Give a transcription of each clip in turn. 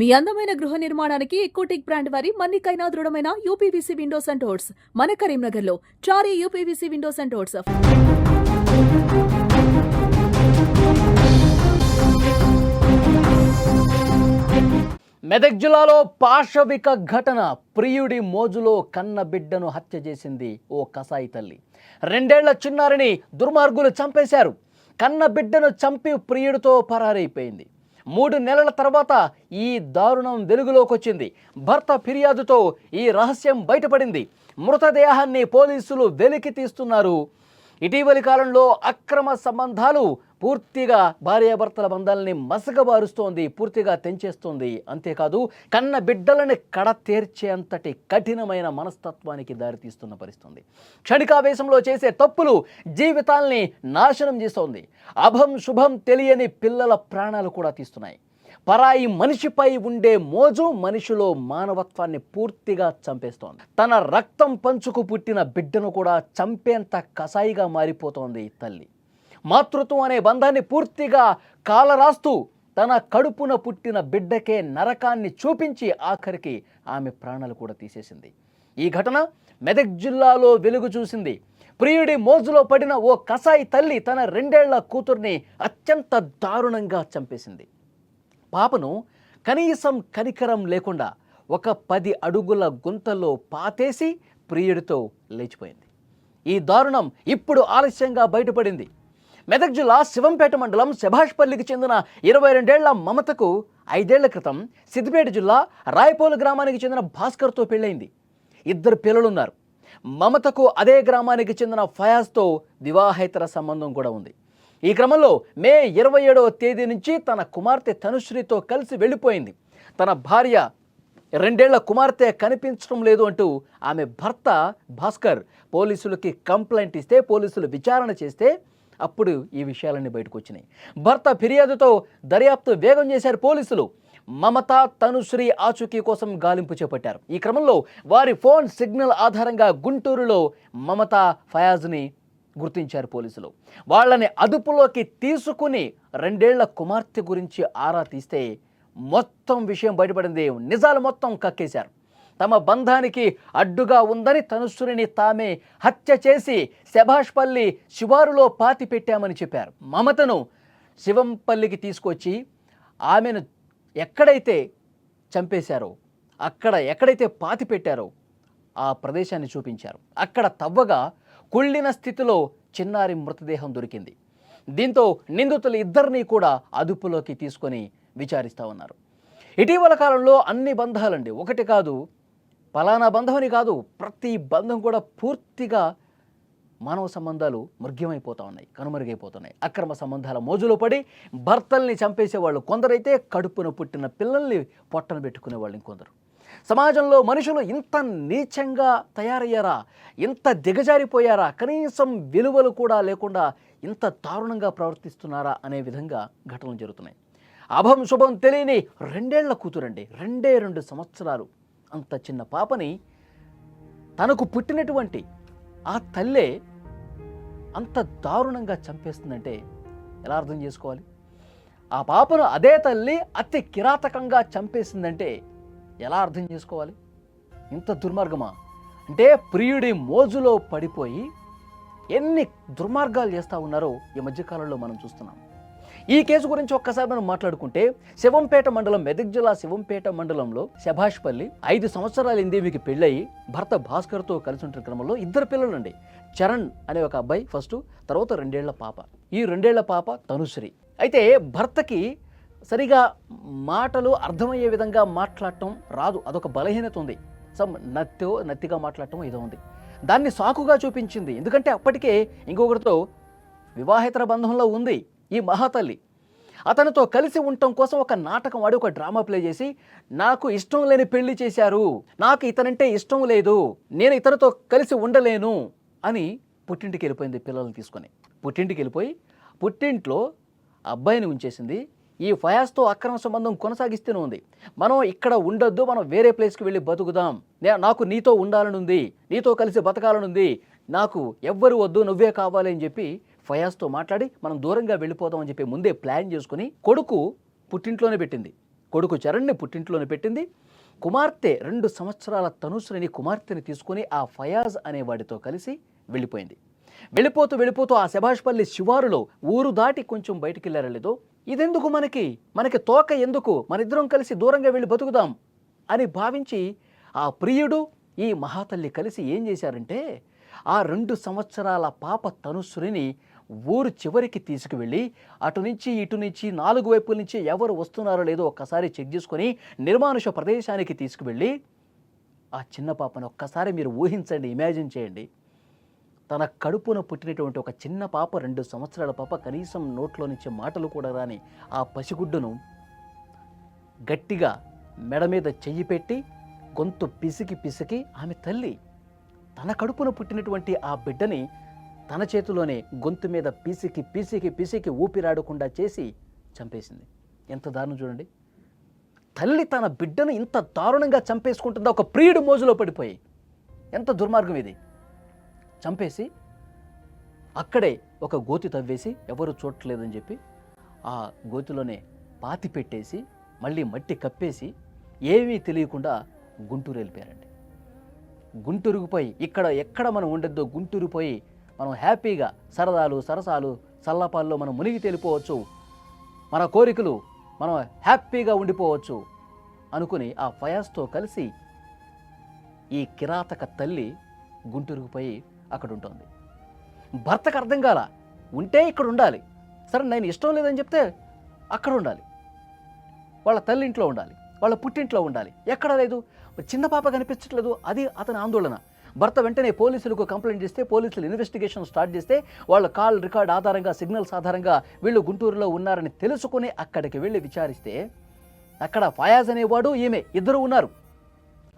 మీ అందమైన గృహ నిర్మాణానికి ఎకోటిక్ బ్రాండ్ వారి మన్నికైనా దృఢమైన యూపీవీసీ విండోస్ అండ్ డోర్స్ మన కరీంనగర్లో Chari UPVC windows and doors Medak జిల్లాలో పాశవిక ఘటన. ప్రియుడి మోజులో కన్న బిడ్డను హత్య చేసింది ఓ కసాయి తల్లి. రెండేళ్ళ చిన్నారిని దుర్మార్గులు చంపేశారు. కన్న బిడ్డను చంపి ప్రియుడితో పరారైపోయింది. మూడు నెలల తర్వాత ఈ దారుణం వెలుగులోకి వచ్చింది. భర్త ఫిర్యాదుతో ఈ రహస్యం బయటపడింది. మృతదేహాన్ని పోలీసులు వెలికి తీస్తున్నారు. ఇటీవలి కాలంలో అక్రమ సంబంధాలు పూర్తిగా భార్యాభర్తల బంధాలని మసకబారుస్తోంది పూర్తిగా తెంచేస్తోంది. అంతేకాదు కన్న బిడ్డలని కడ అంతటి కఠినమైన మనస్తత్వానికి దారితీస్తున్న పరిస్థితుంది. క్షణికావేశంలో చేసే తప్పులు జీవితాల్ని నాశనం చేస్తోంది. అభం శుభం తెలియని పిల్లల ప్రాణాలు కూడా తీస్తున్నాయి. పరాయి మనిషిపై ఉండే మోజు మనిషిలో మానవత్వాన్ని పూర్తిగా చంపేస్తోంది. తన రక్తం పంచుకు పుట్టిన బిడ్డను కూడా చంపేంత కసాయిగా మారిపోతోంది తల్లి. మాతృత్వం అనే బంధాన్ని పూర్తిగా కాలరాస్తూ తన కడుపున పుట్టిన బిడ్డకే నరకాన్ని చూపించి ఆఖరికి ఆమె ప్రాణాలు కూడా తీసేసింది. ఈ ఘటన మెదక్ జిల్లాలో వెలుగు చూసింది. ప్రియుడి మోజులో పడిన ఓ కసాయి తల్లి తన రెండేళ్ళ కూతుర్ని అత్యంత దారుణంగా చంపేసింది. పాపను కనీసం కనికరం లేకుండా ఒక పది అడుగుల గుంతలో పాతేసి ప్రియుడితో లేచిపోయింది. ఈ దారుణం ఇప్పుడు ఆలస్యంగా బయటపడింది. మెదక్ జిల్లా శివంపేట మండలం శభాష్పల్లికి చెందిన ఇరవై రెండేళ్ళ మమతకు ఐదేళ్ళ క్రితం సిద్దిపేట జిల్లా రాయపోలు గ్రామానికి చెందిన భాస్కర్తో పెళ్ళైంది ఇద్దరు పిల్లలున్నారు. మమతకు అదే గ్రామానికి చెందిన ఫయాజ్తో వివాహేతర సంబంధం కూడా ఉంది. ఈ క్రమంలో మే ఇరవై ఏడవ తేదీ నుంచి తన కుమార్తె తనుశ్రీతో కలిసి వెళ్ళిపోయింది. తన భార్య రెండేళ్ళ కుమార్తె కనిపించడం లేదు అంటూ ఆమె భర్త భాస్కర్ పోలీసులకి కంప్లైంట్ ఇస్తే పోలీసులు విచారణ చేస్తే అప్పుడు ఈ విషయాలన్నీ బయటకు వచ్చినాయి భర్త ఫిర్యాదుతో దర్యాప్తు వేగం చేశారు పోలీసులు. మమత తనుశ్రీ ఆచూకీ కోసం గాలింపు చేపట్టారు. ఈ క్రమంలో వారి ఫోన్ సిగ్నల్ ఆధారంగా గుంటూరులో మమత ఫయాజ్ని గుర్తించారు పోలీసులు. వాళ్ళని అదుపులోకి తీసుకుని రెండేళ్ళ కుమార్తె గురించి ఆరా తీస్తే మొత్తం విషయం బయటపడింది. నిజాలు మొత్తం కక్కేశారు. తమ బంధానికి అడ్డుగా ఉందని తనుశ్రీని తామే హత్య చేసి శభాష్పల్లి శివారులో పాతి పెట్టామని చెప్పారు. మమతను శివంపల్లికి తీసుకొచ్చి ఆమెను ఎక్కడైతే చంపేశారో అక్కడ ఎక్కడైతే పాతి పెట్టారో ఆ ప్రదేశాన్ని చూపించారు. అక్కడ తవ్వగా కుళ్ళిన స్థితిలో చిన్నారి మృతదేహం దొరికింది. దీంతో నిందితులు ఇద్దరినీ కూడా అదుపులోకి తీసుకొని విచారిస్తూ ఉన్నారు. ఇటీవల కాలంలో అన్ని బంధాలండి ఒకటి కాదు పలానా బంధం అని కాదు ప్రతి బంధం కూడా పూర్తిగా మానవ సంబంధాలు మృగ్యమైపోతూ ఉన్నాయి కనుమరుగైపోతున్నాయి. అక్రమ సంబంధాల మోజులో పడి భర్తల్ని చంపేసే వాళ్ళు కొందరైతే కడుపున పుట్టిన పిల్లల్ని పొట్టన పెట్టుకునే వాళ్ళు ఇంకొందరు. సమాజంలో మనుషులు ఇంత నీచంగా తయారయ్యారా? ఇంత దిగజారిపోయారా? కనీసం విలువలు కూడా లేకుండా ఇంత దారుణంగా ప్రవర్తిస్తున్నారా అనే విధంగా ఘటనలు జరుగుతున్నాయి. అభం శుభం తెలియని రెండేళ్ళ కూతురండి రెండే రెండు సంవత్సరాలు. అంత చిన్న పాపని తనకు పుట్టినటువంటి ఆ తల్లే అంత దారుణంగా చంపేస్తుందంటే ఎలా అర్థం చేసుకోవాలి? ఆ పాపను అదే తల్లి అతి కిరాతకంగా చంపేసిందంటే ఎలా అర్థం చేసుకోవాలి? ఇంత దుర్మార్గమా? అంటే ప్రియుడి మోజులో పడిపోయి ఎన్ని దుర్మార్గాలు చేస్తూ ఉన్నారో ఈ మధ్యకాలంలో మనం చూస్తున్నాం. ఈ కేసు గురించి ఒక్కసారి మనం మాట్లాడుకుంటే శివంపేట మండలం మెదక్ జిల్లా శివంపేట మండలంలో శభాష్పల్లి ఐదు సంవత్సరాలు మీకు పెళ్ళయి. భర్త భాస్కర్తో కలిసి ఉంటున్న క్రమంలో ఇద్దరు పిల్లలుండి. చరణ్ అనే ఒక అబ్బాయి ఫస్ట్ తర్వాత రెండేళ్ళ పాప. ఈ రెండేళ్ళ పాప తనుశ్రీ. అయితే భర్తకి సరిగా మాటలు అర్థమయ్యే విధంగా మాట్లాడటం రాదు. అదొక బలహీనత ఉంది. సమ్ నత్తో నత్తిగా మాట్లాడటం ఏదో ఉంది. దాన్ని సాకుగా చూపించింది. ఎందుకంటే అప్పటికే ఇంకొకరితో వివాహేతర బంధంలో ఉంది. ఈ మహాతల్లి. అతనితో కలిసి ఉండటం కోసం ఒక నాటకం ఆడి ఒక డ్రామా ప్లే చేసి నాకు ఇష్టం లేని పెళ్ళి చేశారు. నాకు ఇతనంటే ఇష్టం లేదు. నేను ఇతనితో కలిసి ఉండలేను. అని పుట్టింటికి వెళ్ళిపోయింది పిల్లల్ని తీసుకొని. పుట్టింటికి వెళ్ళిపోయి పుట్టింట్లో అబ్బాయిని ఉంచేసింది. ఈ ఫయాస్తో అక్రమ సంబంధం కొనసాగిస్తూనే ఉంది. మనం ఇక్కడ ఉండొద్దు. మనం వేరే ప్లేస్కి వెళ్ళి బతుకుదాం. నే- నాకు నీతో ఉండాలని ఉంది నీతో కలిసి బతకాలనుంది. నాకు ఎవ్వరు వద్దు. నువ్వే కావాలి అని చెప్పి ఫయాస్తో మాట్లాడి మనం దూరంగా వెళ్ళిపోదాం అని చెప్పి ముందే ప్లాన్ చేసుకుని కొడుకు పుట్టింట్లోనే పెట్టింది. కొడుకు చరణ్ని పుట్టింట్లోనే పెట్టింది. కుమార్తె రెండు సంవత్సరాల తనుశ్రీని కుమార్తెని తీసుకొని ఆ ఫయాజ్ అనేవాడితో కలిసి వెళ్ళిపోయింది. వెళ్ళిపోతూ వెళ్ళిపోతూ ఆ శభాష్పల్లి శివారులో ఊరు దాటి కొంచెం బయటికి వెళ్ళారలేదో ఇదెందుకు మనకి? మనకి తోక ఎందుకు? మనిద్దరం కలిసి దూరంగా వెళ్ళి బతుకుదాం అని భావించి ఆ ప్రియుడు ఈ మహాతల్లి కలిసి ఏం చేశారంటే ఆ రెండు సంవత్సరాల పాప తనుశ్రీని ఊరు చివరికి తీసుకువెళ్ళి అటు నుంచి ఇటు నుంచి నాలుగు వైపుల నుంచి ఎవరు వస్తున్నారో లేదో ఒక్కసారి చెక్ చేసుకొని నిర్మానుష ప్రదేశానికి తీసుకువెళ్ళి ఆ చిన్న పాపను ఒక్కసారి మీరు ఊహించండి ఇమాజిన్ చేయండి. తన కడుపున పుట్టినటువంటి ఒక చిన్న పాప రెండు సంవత్సరాల పాప కనీసం నోట్లో నుంచి మాటలు కూడా రాని ఆ పసిగుడ్డును గట్టిగా మెడ మీద చెయ్యి పెట్టి గొంతు పిసికి పిసికి ఆమె తల్లి తన కడుపున పుట్టినటువంటి ఆ బిడ్డని తన చేతిలోనే గొంతు మీద పీసికి పీసికి పీసికి ఊపిరాడకుండా చేసి చంపేసింది. ఎంత దారుణం చూడండి. తల్లి తన బిడ్డను ఇంత దారుణంగా చంపేసుకుంటుందా? ఒక ప్రియుడు మోజులో పడిపోయి. ఎంత దుర్మార్గం ఇది. చంపేసి అక్కడే ఒక గోతి తవ్వేసి ఎవరు చూడట్లేదని చెప్పి ఆ గోతిలోనే పాతి పెట్టేసి మళ్ళీ మట్టి కప్పేసి ఏమీ తెలియకుండా గుంటూరు వెళ్ళిపోయారండి. గుంటూరుకు పోయి ఇక్కడ ఎక్కడ మనం ఉండద్దో గుంటూరు పోయి మనం హ్యాపీగా సరదాలు సరసాలు చల్లపాల్లో మనం మునిగి తేలిపోవచ్చు. మన కోరికలు మనం హ్యాపీగా ఉండిపోవచ్చు అనుకుని ఆ ఫయాస్తో కలిసి ఈ కిరాతక తల్లి గుంటూరుకు పోయి అక్కడ ఉంటుంది భర్తకు అర్థం కాల ఉంటే ఇక్కడ ఉండాలి. సరే నేను ఇష్టం లేదని చెప్తే అక్కడ ఉండాలి. వాళ్ళ తల్లి ఇంట్లో ఉండాలి వాళ్ళ పుట్టింట్లో ఉండాలి. ఎక్కడ లేదు. చిన్న పాప కనిపించట్లేదు. అది అతని ఆందోళన. భర్త వెంటనే పోలీసులకు కంప్లైంట్ చేస్తే పోలీసులు ఇన్వెస్టిగేషన్ స్టార్ట్ చేస్తే వాళ్ళ కాల్ రికార్డ్ ఆధారంగా సిగ్నల్స్ ఆధారంగా వీళ్ళు గుంటూరులో ఉన్నారని తెలుసుకుని అక్కడికి వెళ్ళి విచారిస్తే అక్కడ ఫయాజ్ అనేవాడు ఈమె ఇద్దరు ఉన్నారు.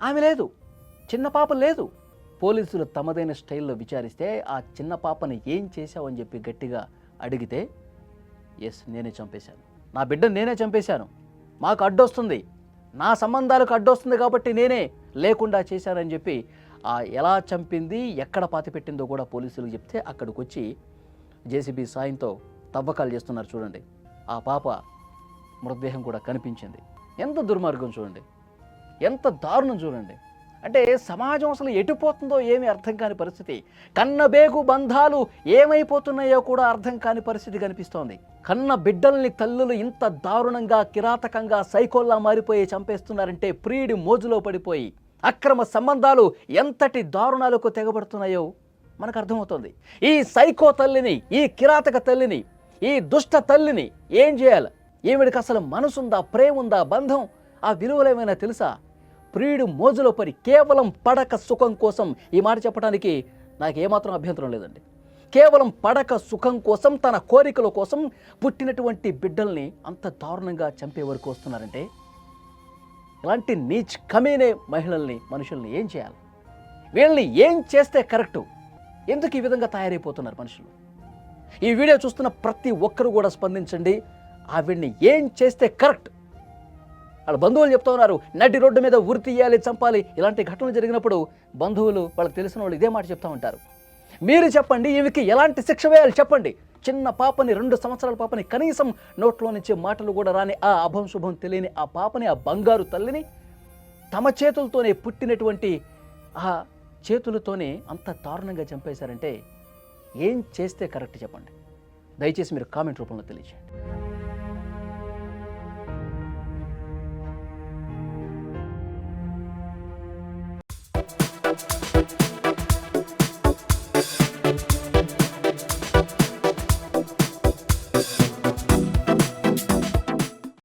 ఆమె లేదు. చిన్న పాప లేదు. పోలీసులు తమదైన స్టైల్లో విచారిస్తే ఆ చిన్న పాపని ఏం చేశావని చెప్పి గట్టిగా అడిగితే ఎస్ నేనే చంపేశాను. నా బిడ్డను నేనే చంపేశాను. మాకు అడ్డొస్తుంది. నా సంబంధాలకు అడ్డొస్తుంది కాబట్టి నేనే లేకుండా చేశానని చెప్పి ఎలా చంపింది ఎక్కడ పాతిపెట్టిందో కూడా పోలీసులు చెప్తే అక్కడికి వచ్చి జేసీబీ సాయంతో తవ్వకాలు చేస్తున్నారు చూడండి. ఆ పాప మృతదేహం కూడా కనిపించింది. ఎంత దుర్మార్గం చూడండి. ఎంత దారుణం చూడండి. అంటే సమాజం అసలు ఎటుపోతుందో ఏమీ అర్థం కాని పరిస్థితి. కన్నబేగు బంధాలు ఏమైపోతున్నాయో కూడా అర్థం కాని పరిస్థితి కనిపిస్తోంది. కన్న బిడ్డల్ని తల్లులు ఇంత దారుణంగా కిరాతకంగా సైకోల్లా మారిపోయి చంపేస్తున్నారంటే ప్రియుడి మోజులో పడిపోయి అక్రమ సంబంధాలు ఎంతటి దారుణాలకు తెగబడుతున్నాయో మనకు అర్థమవుతుంది. ఈ సైకో తల్లిని ఈ కిరాతక తల్లిని ఈ దుష్ట తల్లిని ఏం చేయాలి? ఈవిడికి అసలు మనసుందా ప్రేమ ఉందా బంధం? ఆ విలువలేమైనా తెలుసా? ప్రియుడు మోజులో పడి కేవలం పడక సుఖం కోసం ఈ మాట చెప్పడానికి నాకు ఏమాత్రం అభ్యంతరం లేదండి. కేవలం పడక సుఖం కోసం తన కోరికల కోసం పుట్టినటువంటి బిడ్డల్ని అంత దారుణంగా చంపే వరకు వస్తున్నారంటే ఇలాంటి నీచ్ కమీనే మహిళల్ని మనుషుల్ని ఏం చేయాలి? వీళ్ళని ఏం చేస్తే కరెక్టు? ఎందుకు ఈ విధంగా తయారైపోతున్నారు మనుషులు? ఈ వీడియో చూస్తున్న ప్రతి ఒక్కరు కూడా స్పందించండి. ఆవిడ్ని ఏం చేస్తే కరెక్ట్? వాళ్ళ బంధువులు చెప్తా ఉన్నారు నడి రోడ్డు మీద ఉరి తీయాలి చంపాలి. ఇలాంటి ఘటనలు జరిగినప్పుడు బంధువులు వాళ్ళకి తెలిసిన వాళ్ళు ఇదే మాట చెప్తా ఉంటారు. మీరు చెప్పండి ఈమెకి ఎలాంటి శిక్ష వేయాలి చెప్పండి. చిన్న పాపని రెండు సంవత్సరాల పాపని కనీసం నోట్లో నుంచి మాటలు కూడా రాని ఆ అభం శుభం తెలియని ఆ పాపని ఆ బంగారు తల్లిని తమ చేతులతోనే పుట్టినటువంటి ఆ చేతులతోనే అంత దారుణంగా చంపేశారంటే ఏం చేస్తే కరెక్ట్ చెప్పండి. దయచేసి మీరు కామెంట్ రూపంలో తెలియజేయండి